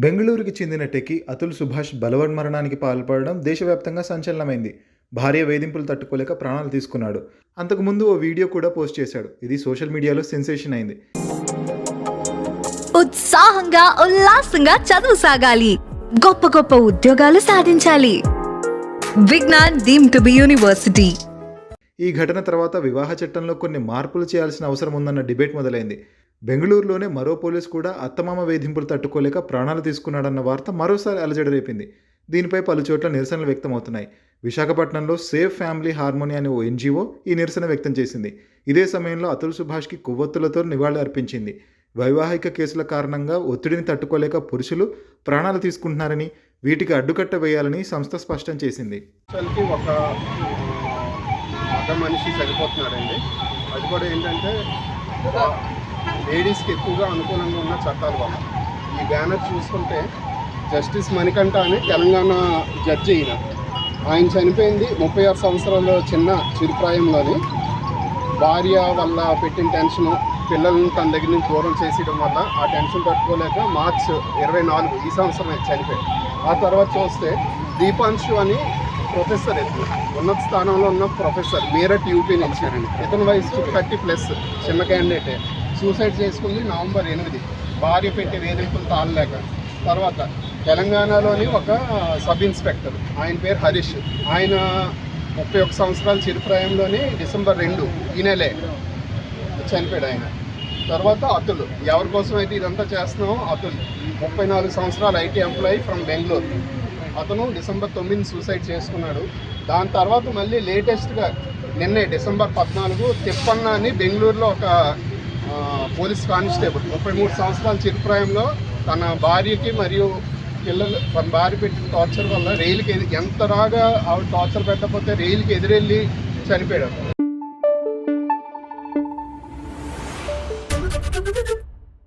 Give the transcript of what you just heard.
బెంగళూరుకి చెందిన టెకి అతుల్ సుభాష్ బలవన్మరణానికి పాల్పడడం దేశవ్యాప్తంగా సంచలనమైంది. భార్య వేధింపులు తట్టుకోలేక ప్రాణాలు తీసుకున్నాడు. అంతకుముందు ఓ వీడియో కూడా పోస్ట్ చేశాడు. ఇది సోషల్ మీడియాలో సెన్సేషన్ అయింది. ఉత్సాహంగా ఉల్లాసంగా చదువు సాగాలి. గొప్ప గొప్ప ఉద్యోగాలు సాధించాలి. Vignan deemed to be university. ఈ ఘటన తర్వాత వివాహ చట్టంలో కొన్ని మార్పులు చేయాల్సిన అవసరం ఉందన్న డిబేట్ మొదలైంది. బెంగళూరులోనే మరో పోలీస్ కూడా అత్తమామ వేధింపులు తట్టుకోలేక ప్రాణాలు తీసుకున్నాడన్న వార్త మరోసారి అలజడి రేపింది. దీనిపై పలు చోట్ల నిరసనలు వ్యక్తమవుతున్నాయి. విశాఖపట్నంలో సేఫ్ ఫ్యామిలీ హార్మోని అనే ఓ ఎన్జిఓ ఈ నిరసన వ్యక్తం చేసింది. ఇదే సమయంలో అతుల్ సుభాష్కి కొవ్వొత్తులతో నివాళి అర్పించింది. వైవాహిక కేసుల కారణంగా ఒత్తిడిని తట్టుకోలేక పురుషులు ప్రాణాలు తీసుకుంటున్నారని వీటికి అడ్డుకట్ట వేయాలని సంస్థ స్పష్టం చేసింది. ఒక మగ మనిషి చనిపోతున్నాడండి. అది కూడా ఏంటంటే లేడీస్కి ఎక్కువగా అనుకూలంగా ఉన్న చట్టాల వల్ల. ఈ బ్యానర్ చూసుకుంటే జస్టిస్ మణికంఠ అని తెలంగాణ జడ్జి అయిన ఆయన చనిపోయింది ముప్పై ఆరు సంవత్సరాల చిన్న చిరుప్రాయంలోని. భార్య వల్ల పెట్టిన టెన్షన్ పిల్లల్ని తన దగ్గర నుంచి దూరం చేసేయడం వల్ల ఆ టెన్షన్ తట్టుకోలేక మార్చ్ ఇరవై నాలుగు ఈ సంవత్సరం చనిపోయాడు. ఆ తర్వాత చూస్తే దీపాంశు అని ప్రొఫెసర్ ఇతను. ఉన్నత స్థానంలో ఉన్న ప్రొఫెసర్. మీరట్ యూపీ నుంచి. ఇతని వయసు థర్టీ ప్లస్. చిన్న క్యాండిడేటే. సూసైడ్ చేసుకుంది నవంబర్ ఎనిమిది. భార్య పెట్టి వేధింపులు తాళలేక. తర్వాత తెలంగాణలోని ఒక సబ్ ఇన్స్పెక్టర్ ఆయన పేరు హరీష్. ఆయన ముప్పై ఒక్క సంవత్సరాల చిరుప్రాయంలోనే డిసెంబర్ రెండు ఈ నెలే చనిపోయాడు ఆయన. తర్వాత అతుల్ ఎవరి కోసం అయితే ఇదంతా చేస్తున్నామో అతుల్. ముప్పై నాలుగు సంవత్సరాలు ఐటీ ఎంప్లాయీ ఫ్రమ్ బెంగళూరు. అతను డిసెంబర్ తొమ్మిది సూసైడ్ చేసుకున్నాడు. దాని తర్వాత మళ్ళీ లేటెస్ట్గా నిన్నే డిసెంబర్ పద్నాలుగు తిప్పన్న అని బెంగళూరులో ఒక పోలీస్ కానిస్టేబుల్. ముప్పై మూడు సంవత్సరాల చిరుప్రాయంలో తన భార్యకి మరియు పిల్లలు తన భార్య పెట్టిన టార్చర్ వల్ల రైలుకి ఎంత రాగా ఆవిడ టార్చర్ పెట్టకపోతే రైలుకి ఎదురెళ్ళి చనిపోయాడు.